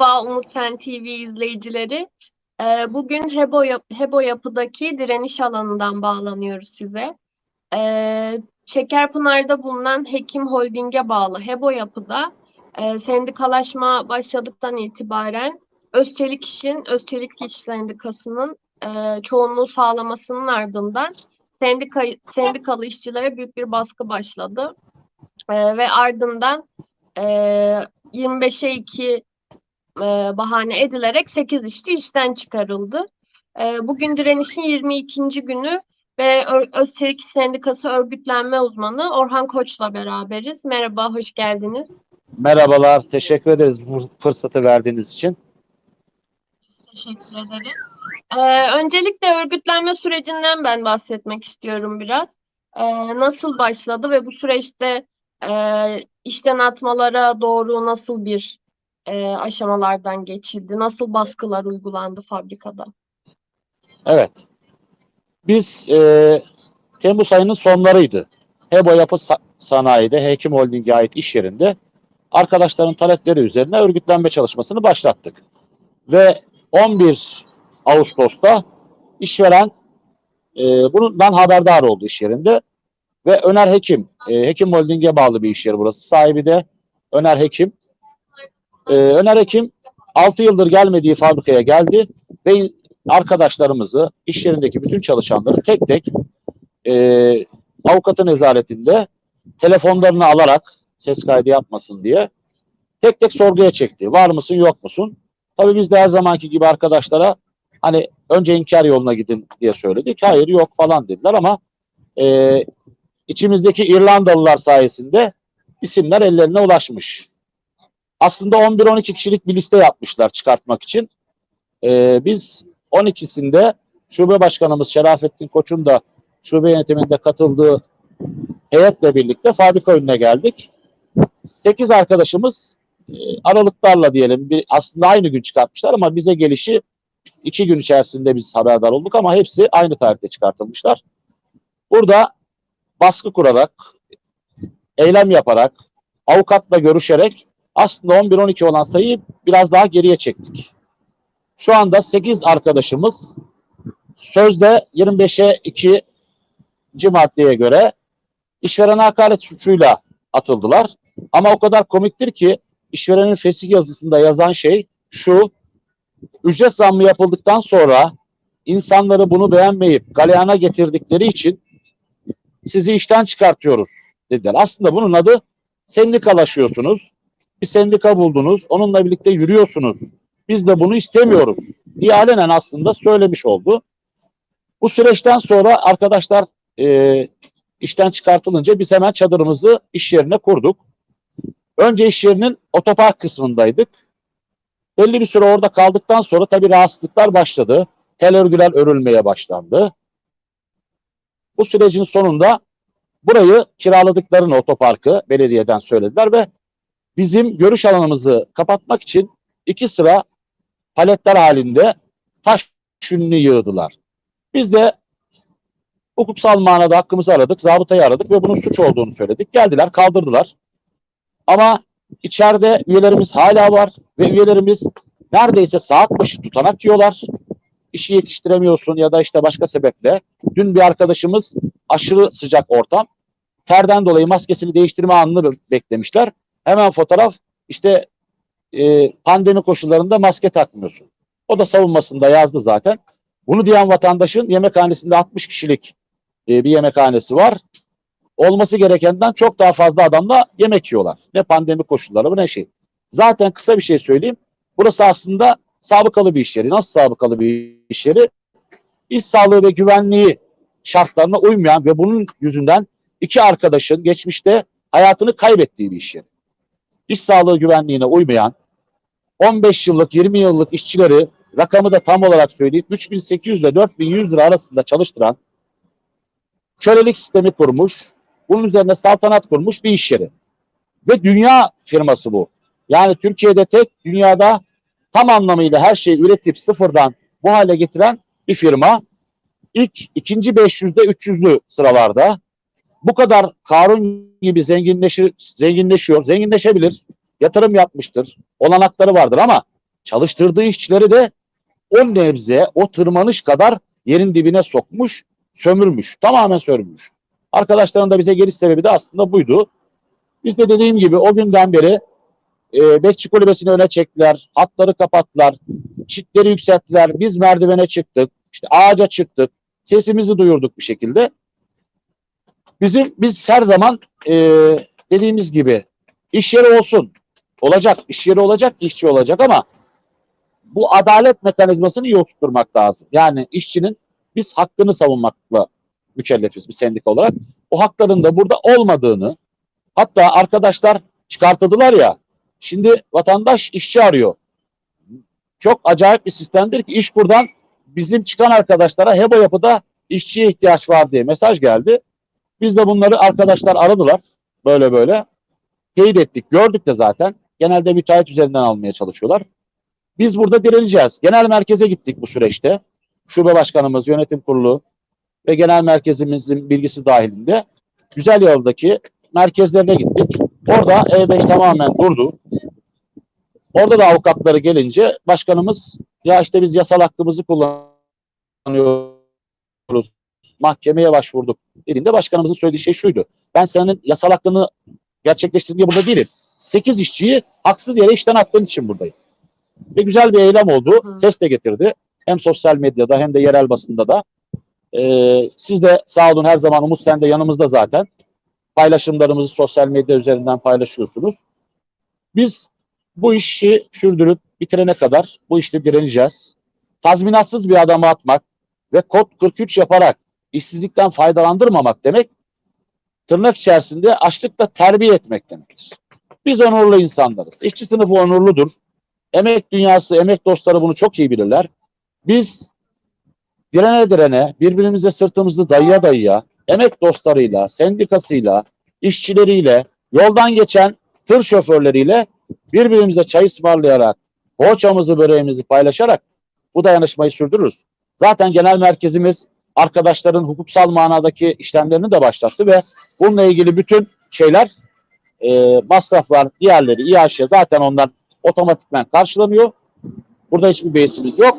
Merhaba Umut Sen TV izleyicileri. Ee, Bugün Hebo, Hebo Yapı'daki direniş alanından bağlanıyoruz size. Ee, Şekerpınar'da bulunan Hekim Holding'e bağlı Hebo Yapı'da e, sendikalaşma başladıktan itibaren Özçelik İş'in, Özçelik İş Sendikası'nın e, çoğunluğu sağlamasının ardından sendika, sendikalı işçilere büyük bir baskı başladı. E, ve ardından e, 25'e 2 e, bahane edilerek 8 işçi işten çıkarıldı. E, bugün direnişin 22. günü ve Özçelik Sendikası örgütlenme uzmanı Orhan Koç'la beraberiz. Merhaba, hoş geldiniz. Merhabalar, teşekkür ederiz bu fırsatı verdiğiniz için. Biz teşekkür ederiz. E, öncelikle örgütlenme sürecinden ben bahsetmek istiyorum biraz. E, nasıl başladı ve bu süreçte e, işten atmalara doğru nasıl bir e, aşamalardan geçildi? Nasıl baskılar uygulandı fabrikada? Evet, biz e, Temmuz ayının sonlarıydı. Hebo Yapı Sa- Sanayi'de Hekim Holding'e ait iş yerinde arkadaşların talepleri üzerine örgütlenme çalışmasını başlattık. Ve 11 Ağustos'ta işveren e, bundan haberdar oldu iş yerinde ve Öner Hekim, e, Hekim Holding'e bağlı bir iş yeri burası. Sahibi de Öner Hekim. E, Öner Hekim 6 yıldır gelmediği fabrikaya geldi ve arkadaşlarımızı, iş yerindeki bütün çalışanları tek tek e, avukatın nezaretinde telefonlarını alarak ses kaydı yapmasın diye tek tek sorguya çekti. Var mısın yok musun? Tabii biz de her zamanki gibi arkadaşlara hani önce inkar yoluna gidin diye söyledik. Hayır yok falan dediler ama e, içimizdeki İrlandalılar sayesinde isimler ellerine ulaşmış. Aslında 11-12 kişilik bir liste yapmışlar çıkartmak için. E, biz 12'sinde şube başkanımız Şerafettin Koç'un da şube yönetiminde katıldığı heyetle birlikte fabrika önüne geldik. 8 arkadaşımız e, aralıklarla diyelim bir, aslında aynı gün çıkartmışlar ama bize gelişi iki gün içerisinde biz haberdar olduk ama hepsi aynı tarihte çıkartılmışlar. Burada baskı kurarak, eylem yaparak, avukatla görüşerek aslında 11-12 olan sayıyı biraz daha geriye çektik. Şu anda 8 arkadaşımız sözde 25'e 2 maddeye göre işveren hakaret suçuyla atıldılar. Ama o kadar komiktir ki işverenin fesih yazısında yazan şey şu. Ücret zammı yapıldıktan sonra insanları bunu beğenmeyip galeyana getirdikleri için sizi işten çıkartıyoruz dediler. Aslında bunun adı sendikalaşıyorsunuz. Bir sendika buldunuz. Onunla birlikte yürüyorsunuz. Biz de bunu istemiyoruz. diye alenen aslında söylemiş oldu. Bu süreçten sonra arkadaşlar e, işten çıkartılınca biz hemen çadırımızı iş yerine kurduk. Önce iş yerinin otopark kısmındaydık. Belli bir süre orada kaldıktan sonra tabii rahatsızlıklar başladı. Tel örgüler örülmeye başlandı. Bu sürecin sonunda burayı kiraladıklarını otoparkı belediyeden söylediler ve bizim görüş alanımızı kapatmak için iki sıra paletler halinde taş ünlü yığdılar. Biz de hukuksal manada hakkımızı aradık, zabıtayı aradık ve bunun suç olduğunu söyledik. Geldiler, kaldırdılar. Ama içeride üyelerimiz hala var ve üyelerimiz neredeyse saat başı tutanak yiyorlar. İşi yetiştiremiyorsun ya da işte başka sebeple. Dün bir arkadaşımız aşırı sıcak ortam. Terden dolayı maskesini değiştirme anını beklemişler. Hemen fotoğraf işte e, pandemi koşullarında maske takmıyorsun. O da savunmasında yazdı zaten. Bunu diyen vatandaşın yemekhanesinde 60 kişilik e, bir yemekhanesi var. Olması gerekenden çok daha fazla adamla yemek yiyorlar. Ne pandemi koşulları bu ne şey. Zaten kısa bir şey söyleyeyim. Burası aslında sabıkalı bir iş yeri. Nasıl sabıkalı bir iş yeri? İş sağlığı ve güvenliği şartlarına uymayan ve bunun yüzünden iki arkadaşın geçmişte hayatını kaybettiği bir iş yeri. İş sağlığı güvenliğine uymayan 15 yıllık 20 yıllık işçileri rakamı da tam olarak söyleyeyim 3800 ile 4100 lira arasında çalıştıran kölelik sistemi kurmuş. Bunun üzerine saltanat kurmuş bir iş yeri. Ve dünya firması bu. Yani Türkiye'de tek dünyada tam anlamıyla her şeyi üretip sıfırdan bu hale getiren bir firma. İlk ikinci 500'de 300'lü sıralarda. Bu kadar Karun gibi zenginleşir, zenginleşiyor. Zenginleşebilir. Yatırım yapmıştır. Olanakları vardır ama çalıştırdığı işçileri de o nebze, o tırmanış kadar yerin dibine sokmuş, sömürmüş. Tamamen sömürmüş. Arkadaşların da bize geliş sebebi de aslında buydu. Biz de dediğim gibi o günden beri e, bekçi kulübesini öne çektiler, hatları kapattılar, çitleri yükselttiler, biz merdivene çıktık, işte ağaca çıktık, sesimizi duyurduk bir şekilde. Bizim biz her zaman e, dediğimiz gibi iş yeri olsun, olacak, iş yeri olacak, işçi olacak ama bu adalet mekanizmasını iyi lazım. Yani işçinin biz hakkını savunmakla mükellefiz bir sendika olarak. O hakların da burada olmadığını hatta arkadaşlar çıkartıldılar ya şimdi vatandaş işçi arıyor. Çok acayip bir sistemdir ki İşkur'dan bizim çıkan arkadaşlara HEBO yapıda işçiye ihtiyaç var diye mesaj geldi. Biz de bunları arkadaşlar aradılar böyle böyle. Teyit ettik gördük de zaten. Genelde müteahhit üzerinden almaya çalışıyorlar. Biz burada direneceğiz. Genel merkeze gittik bu süreçte. Şube başkanımız, yönetim kurulu ve genel merkezimizin bilgisi dahilinde güzel yoldaki merkezlerine gittik. Orada E5 tamamen durdu. Orada da avukatları gelince başkanımız ya işte biz yasal hakkımızı kullanıyoruz. Mahkemeye başvurduk dediğinde başkanımızın söylediği şey şuydu. Ben senin yasal hakkını gerçekleştirdiği burada değilim. 8 işçiyi haksız yere işten attığın için buradayım. Ve güzel bir eylem oldu. Hı. Ses de getirdi. Hem sosyal medyada hem de yerel basında da. Ee, siz de sağ olun her zaman Umut sen de yanımızda zaten. Paylaşımlarımızı sosyal medya üzerinden paylaşıyorsunuz. Biz bu işi sürdürüp bitirene kadar bu işte direneceğiz. Tazminatsız bir adamı atmak ve kod 43 yaparak işsizlikten faydalandırmamak demek tırnak içerisinde açlıkla terbiye etmek demektir. Biz onurlu insanlarız. İşçi sınıfı onurludur. Emek dünyası, emek dostları bunu çok iyi bilirler. Biz direne direne, birbirimize sırtımızı dayıya dayıya, emek dostlarıyla, sendikasıyla, işçileriyle, yoldan geçen tır şoförleriyle birbirimize çay ısmarlayarak, poğaçamızı, böreğimizi paylaşarak bu dayanışmayı sürdürürüz. Zaten genel merkezimiz arkadaşların hukuksal manadaki işlemlerini de başlattı ve bununla ilgili bütün şeyler, e, masraflar, diğerleri, İHŞ zaten onlar otomatikman karşılanıyor. Burada hiçbir beysimiz yok.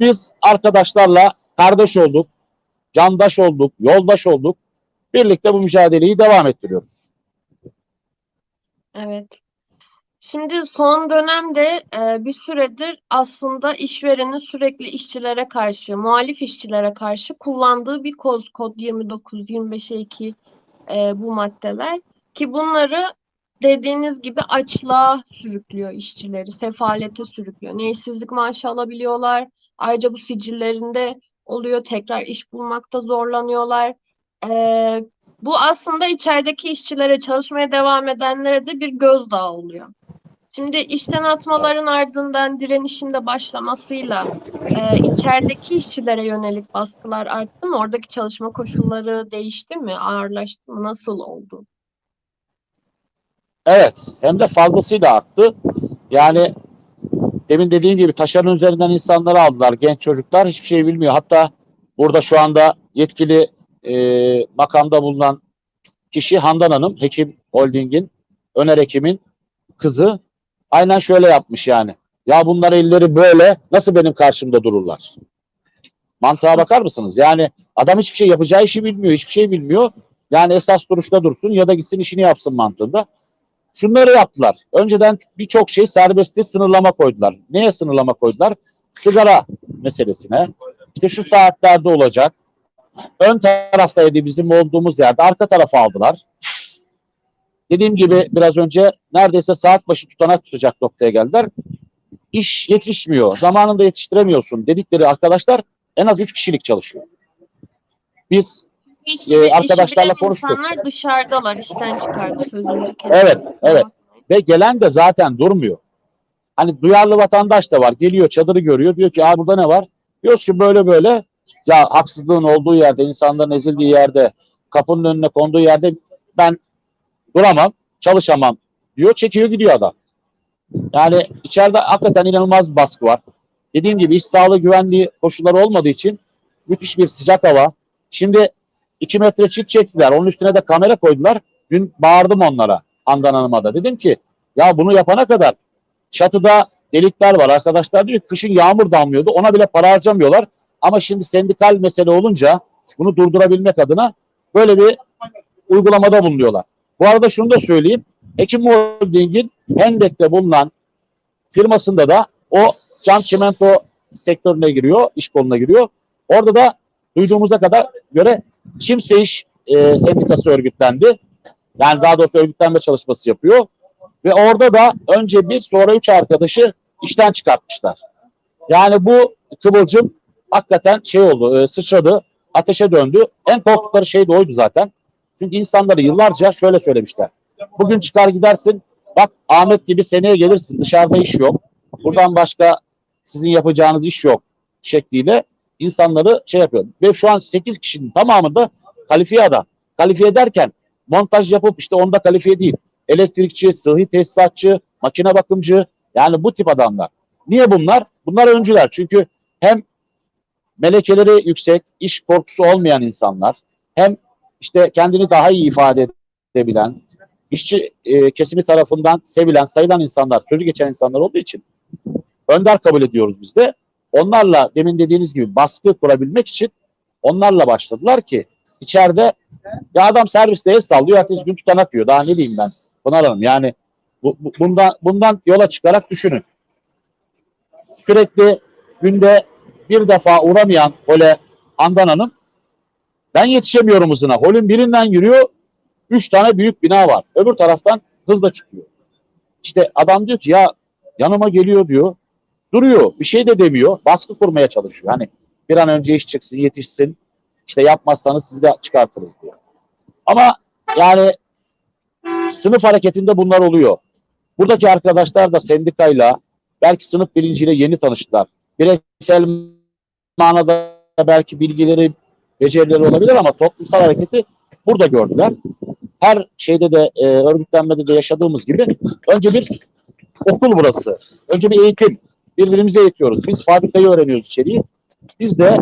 Biz arkadaşlarla kardeş olduk, candaş olduk, yoldaş olduk. Birlikte bu mücadeleyi devam ettiriyoruz. Evet. Şimdi son dönemde e, bir süredir aslında işverenin sürekli işçilere karşı, muhalif işçilere karşı kullandığı bir koz, kod 29, 25'e 2 e, bu maddeler ki bunları dediğiniz gibi açlığa sürüklüyor işçileri, sefalete sürüklüyor. Ne işsizlik maaşı alabiliyorlar, ayrıca bu sicillerinde oluyor, tekrar iş bulmakta zorlanıyorlar. E, bu aslında içerideki işçilere, çalışmaya devam edenlere de bir gözdağı oluyor. Şimdi işten atmaların ardından direnişin de başlamasıyla e, içerideki işçilere yönelik baskılar arttı mı? Oradaki çalışma koşulları değişti mi? Ağırlaştı mı? Nasıl oldu? Evet, hem de fazlasıyla arttı. Yani demin dediğim gibi taşların üzerinden insanları aldılar. Genç çocuklar hiçbir şey bilmiyor. Hatta burada şu anda yetkili e, makamda bulunan kişi Handan Hanım, Hekim Holding'in, Öner Hekim'in kızı. Aynen şöyle yapmış yani. Ya bunlar elleri böyle nasıl benim karşımda dururlar? Mantığa bakar mısınız? Yani adam hiçbir şey yapacağı işi bilmiyor, hiçbir şey bilmiyor. Yani esas duruşta dursun ya da gitsin işini yapsın mantığında. Şunları yaptılar. Önceden birçok şey serbestti, sınırlama koydular. Neye sınırlama koydular? Sigara meselesine. İşte şu saatlerde olacak. Ön taraftaydı bizim olduğumuz yerde. Arka tarafa aldılar. Dediğim gibi biraz önce neredeyse saat başı tutanak tutacak noktaya geldiler. İş yetişmiyor. Zamanında yetiştiremiyorsun dedikleri arkadaşlar en az 3 kişilik çalışıyor. Biz İşi, işi arkadaşlarla konuştuk. insanlar dışarıdalar, işten çıkardı sözünüzü Evet, evet. ve gelen de zaten durmuyor. Hani duyarlı vatandaş da var. Geliyor çadırı görüyor. Diyor ki burada ne var? Diyoruz ki böyle böyle. Ya haksızlığın olduğu yerde, insanların ezildiği yerde, kapının önüne konduğu yerde ben duramam, çalışamam diyor. Çekiyor gidiyor adam. Yani içeride hakikaten inanılmaz bir baskı var. Dediğim gibi iş sağlığı güvenliği koşulları olmadığı için müthiş bir sıcak hava. Şimdi 2 metre çit çektiler. Onun üstüne de kamera koydular. Dün bağırdım onlara. Handan Hanım'a da. Dedim ki ya bunu yapana kadar çatıda delikler var. Arkadaşlar diyor kışın yağmur damlıyordu. Ona bile para harcamıyorlar. Ama şimdi sendikal mesele olunca bunu durdurabilmek adına böyle bir uygulamada bulunuyorlar. Bu arada şunu da söyleyeyim. Ekim Holding'in Hendek'te bulunan firmasında da o cam çimento sektörüne giriyor, iş koluna giriyor. Orada da duyduğumuza kadar göre Çimse İş e, Sendikası örgütlendi. Yani daha doğrusu örgütlenme çalışması yapıyor. Ve orada da önce bir sonra üç arkadaşı işten çıkartmışlar. Yani bu kıvılcım hakikaten şey oldu, e, sıçradı, ateşe döndü. En korktukları şey de oydu zaten. Çünkü insanları yıllarca şöyle söylemişler. Bugün çıkar gidersin, bak Ahmet gibi seneye gelirsin, dışarıda iş yok. Buradan başka sizin yapacağınız iş yok şekliyle insanları şey yapıyor. Ve şu an 8 kişinin tamamı da kalifiye adam. Kalifiye derken montaj yapıp işte onda kalifiye değil. Elektrikçi, sıhhi tesisatçı, makine bakımcı yani bu tip adamlar. Niye bunlar? Bunlar öncüler. Çünkü hem melekeleri yüksek, iş korkusu olmayan insanlar, hem işte kendini daha iyi ifade edebilen, işçi e, kesimi tarafından sevilen, sayılan insanlar, sözü geçen insanlar olduğu için önder kabul ediyoruz biz de. Onlarla demin dediğiniz gibi baskı kurabilmek için onlarla başladılar ki içeride ya adam serviste el sallıyor, ertesi gün tutanak yiyor. Daha ne diyeyim ben Pınar Hanım yani bu, bu- bundan, bundan yola çıkarak düşünün. Sürekli günde bir defa uğramayan Hole Handan Hanım ben yetişemiyorum hızına. Holün birinden yürüyor. Üç tane büyük bina var. Öbür taraftan hızla çıkıyor. İşte adam diyor ki ya yanıma geliyor diyor. Duruyor. Bir şey de demiyor. Baskı kurmaya çalışıyor. Hani bir an önce iş çıksın, yetişsin. İşte yapmazsanız sizi de çıkartırız diyor. Ama yani sınıf hareketinde bunlar oluyor. Buradaki arkadaşlar da sendikayla belki sınıf bilinciyle yeni tanıştılar. Bireysel manada belki bilgileri, becerileri olabilir ama toplumsal hareketi burada gördüler. Her şeyde de e, örgütlenmede de yaşadığımız gibi önce bir okul burası. Önce bir eğitim. Birbirimizi eğitiyoruz. Biz fabrikayı öğreniyoruz içeriği. Biz de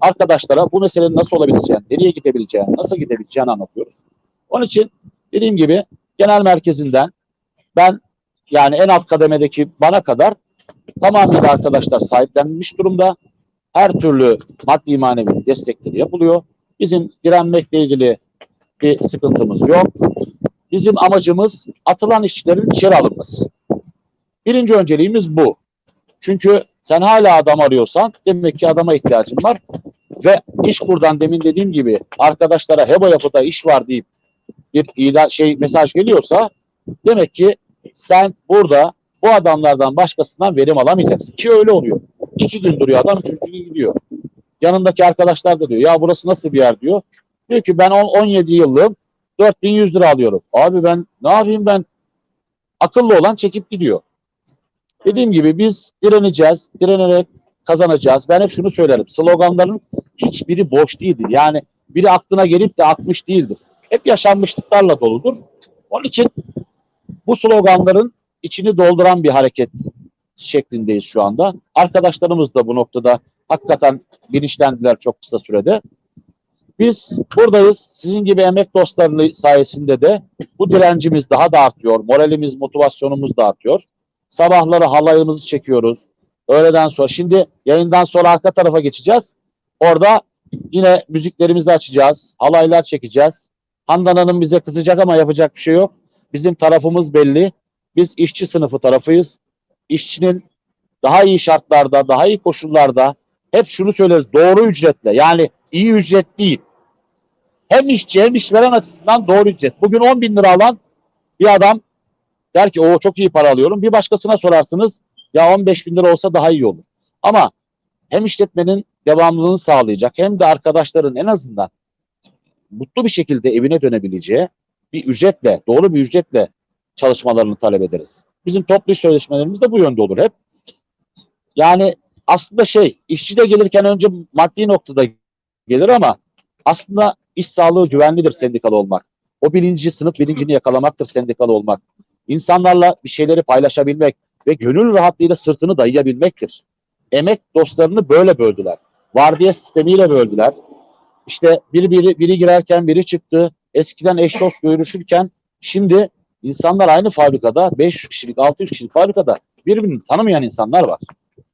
arkadaşlara bu meselenin nasıl olabileceğini, nereye gidebileceğini, nasıl gidebileceğini anlatıyoruz. Onun için dediğim gibi genel merkezinden ben yani en alt kademedeki bana kadar tamamıyla arkadaşlar sahiplenmiş durumda. Her türlü maddi manevi destekleri yapılıyor. Bizim direnmekle ilgili bir sıkıntımız yok. Bizim amacımız atılan işçilerin içeri alınması. Birinci önceliğimiz bu. Çünkü sen hala adam arıyorsan demek ki adama ihtiyacın var. Ve iş buradan demin dediğim gibi arkadaşlara HEBA yapıda iş var deyip bir ilan, şey mesaj geliyorsa demek ki sen burada bu adamlardan başkasından verim alamayacaksın. Ki öyle oluyor. İki gün duruyor adam, üçüncü gün gidiyor. Yanındaki arkadaşlar da diyor ya burası nasıl bir yer diyor. Diyor ki ben on- 17 yıllığım 4100 lira alıyorum. Abi ben ne yapayım ben? Akıllı olan çekip gidiyor. Dediğim gibi biz direneceğiz. Direnerek kazanacağız. Ben hep şunu söylerim. Sloganların hiçbiri boş değildir. Yani biri aklına gelip de atmış değildir. Hep yaşanmışlıklarla doludur. Onun için bu sloganların içini dolduran bir hareket şeklindeyiz şu anda. Arkadaşlarımız da bu noktada hakikaten bilinçlendiler çok kısa sürede. Biz buradayız. Sizin gibi emek dostlarının sayesinde de bu direncimiz daha da artıyor. Moralimiz, motivasyonumuz da artıyor. Sabahları halayımızı çekiyoruz. Öğleden sonra. Şimdi yayından sonra arka tarafa geçeceğiz. Orada yine müziklerimizi açacağız. Halaylar çekeceğiz. Handan Hanım bize kızacak ama yapacak bir şey yok. Bizim tarafımız belli. Biz işçi sınıfı tarafıyız. İşçinin daha iyi şartlarda, daha iyi koşullarda hep şunu söyleriz. Doğru ücretle. Yani iyi ücret değil. Hem işçi hem işveren açısından doğru ücret. Bugün 10 bin lira alan bir adam der ki o çok iyi para alıyorum. Bir başkasına sorarsınız ya 15 bin lira olsa daha iyi olur. Ama hem işletmenin devamlılığını sağlayacak hem de arkadaşların en azından mutlu bir şekilde evine dönebileceği bir ücretle, doğru bir ücretle çalışmalarını talep ederiz. Bizim toplu sözleşmelerimiz de bu yönde olur hep. Yani aslında şey, işçi de gelirken önce maddi noktada gelir ama aslında iş sağlığı güvenlidir sendikalı olmak. O bilinci, sınıf bilincini yakalamaktır sendikalı olmak. İnsanlarla bir şeyleri paylaşabilmek ve gönül rahatlığıyla sırtını dayayabilmektir. Emek dostlarını böyle böldüler. Vardiya sistemiyle böldüler. İşte biri, biri, biri girerken biri çıktı. Eskiden eş dost görüşürken şimdi insanlar aynı fabrikada 500 kişilik 600 kişilik fabrikada Birbirini tanımayan insanlar var.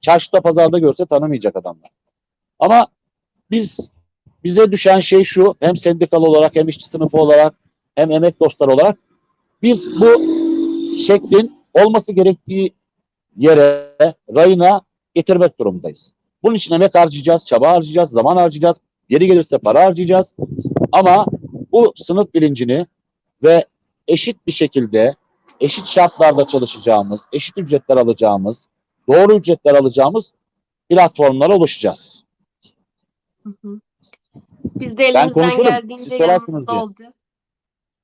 Çarşıda pazarda görse tanımayacak adamlar. Ama biz bize düşen şey şu hem sendikalı olarak hem işçi sınıfı olarak hem emek dostları olarak biz bu şeklin olması gerektiği yere, rayına getirmek durumundayız. Bunun için emek harcayacağız, çaba harcayacağız, zaman harcayacağız. Geri gelirse para harcayacağız. Ama bu sınıf bilincini ve eşit bir şekilde, eşit şartlarda çalışacağımız, eşit ücretler alacağımız, doğru ücretler alacağımız platformlara. Hı hı. Biz de elimizden geldiğince yanımızda olacak.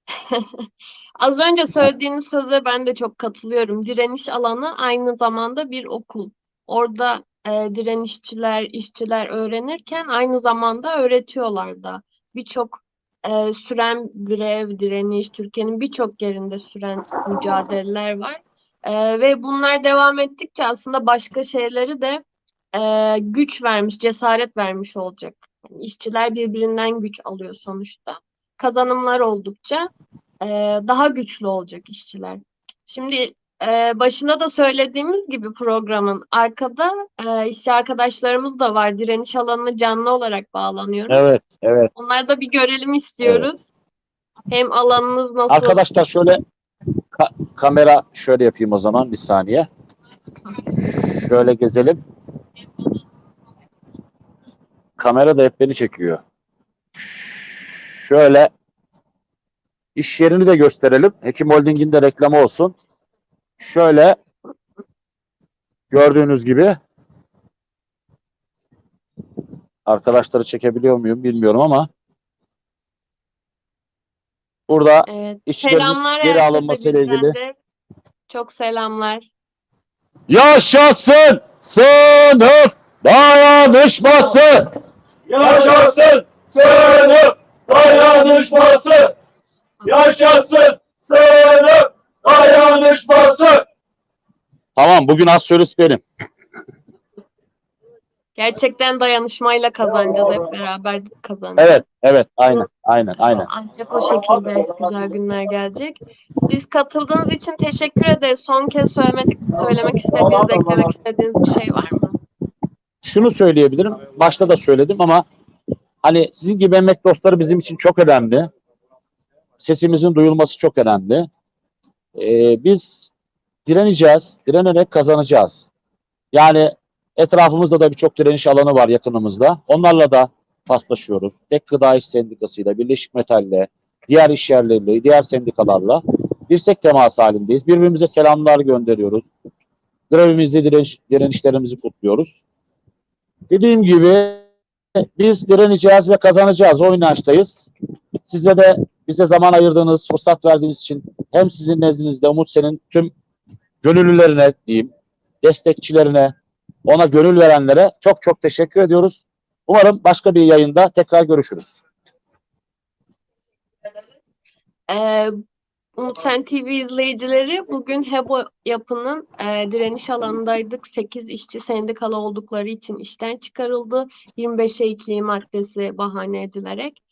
Az önce söylediğiniz söze ben de çok katılıyorum. Direniş alanı aynı zamanda bir okul. Orada e, direnişçiler, işçiler öğrenirken aynı zamanda öğretiyorlar da. Birçok e, süren grev, direniş, Türkiye'nin birçok yerinde süren mücadeleler var. E, ve bunlar devam ettikçe aslında başka şeyleri de e, güç vermiş, cesaret vermiş olacak. Yani işçiler birbirinden güç alıyor sonuçta. Kazanımlar oldukça e, daha güçlü olacak işçiler. Şimdi e, başında da söylediğimiz gibi programın arkada e, işçi arkadaşlarımız da var. Direniş alanına canlı olarak bağlanıyoruz. Evet, evet. Onları da bir görelim istiyoruz. Hem alanınız nasıl? Arkadaşlar şöyle ka- kamera şöyle yapayım o zaman bir saniye. Şöyle gezelim. Kamera da hep beni çekiyor. Şöyle iş yerini de gösterelim. Hekim Holding'in de reklamı olsun. Şöyle gördüğünüz gibi arkadaşları çekebiliyor muyum bilmiyorum ama burada Evet. işçilerin geri alınması ile ilgili de. Çok selamlar. Yaşasın sınıf dayanışması! Yaşasın sınıf dayanışması! Yaşasın sınıf dayanışması! Tamam bugün az solist benim. Gerçekten dayanışmayla kazanacağız hep beraber kazanacağız. Evet, evet, aynen, aynen, aynen. Ancak o şekilde güzel günler gelecek. Biz katıldığınız için teşekkür ederiz. Son kez söylemek, söylemek istediğiniz, eklemek istediğiniz bir şey var mı? Şunu söyleyebilirim, başta da söyledim ama hani sizin gibi emek dostları bizim için çok önemli. Sesimizin duyulması çok önemli. Ee, biz direneceğiz, direnerek kazanacağız. Yani etrafımızda da birçok direniş alanı var yakınımızda. Onlarla da paslaşıyoruz. Tek Gıda İş Sendikası'yla, Birleşik Metal'le, diğer iş yerleriyle, diğer sendikalarla dirsek teması halindeyiz. Birbirimize selamlar gönderiyoruz. Grevimizde direniş, direnişlerimizi kutluyoruz. Dediğim gibi biz direneceğiz ve kazanacağız. O inançtayız. Size de bize zaman ayırdığınız, fırsat verdiğiniz için hem sizin nezdinizde Umut Sen'in tüm gönüllülerine diyeyim, destekçilerine, ona gönül verenlere çok çok teşekkür ediyoruz. Umarım başka bir yayında tekrar görüşürüz. Ee, Umut Sen TV izleyicileri bugün HEBO yapının e, direniş alanındaydık. 8 işçi sendikalı oldukları için işten çıkarıldı. 25'e iklim maddesi bahane edilerek.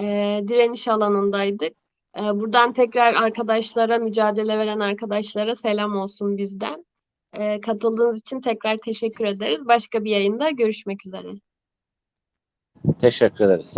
E, direniş alanındaydık. E, buradan tekrar arkadaşlara, mücadele veren arkadaşlara selam olsun bizden. E, katıldığınız için tekrar teşekkür ederiz. Başka bir yayında görüşmek üzere. Teşekkür ederiz.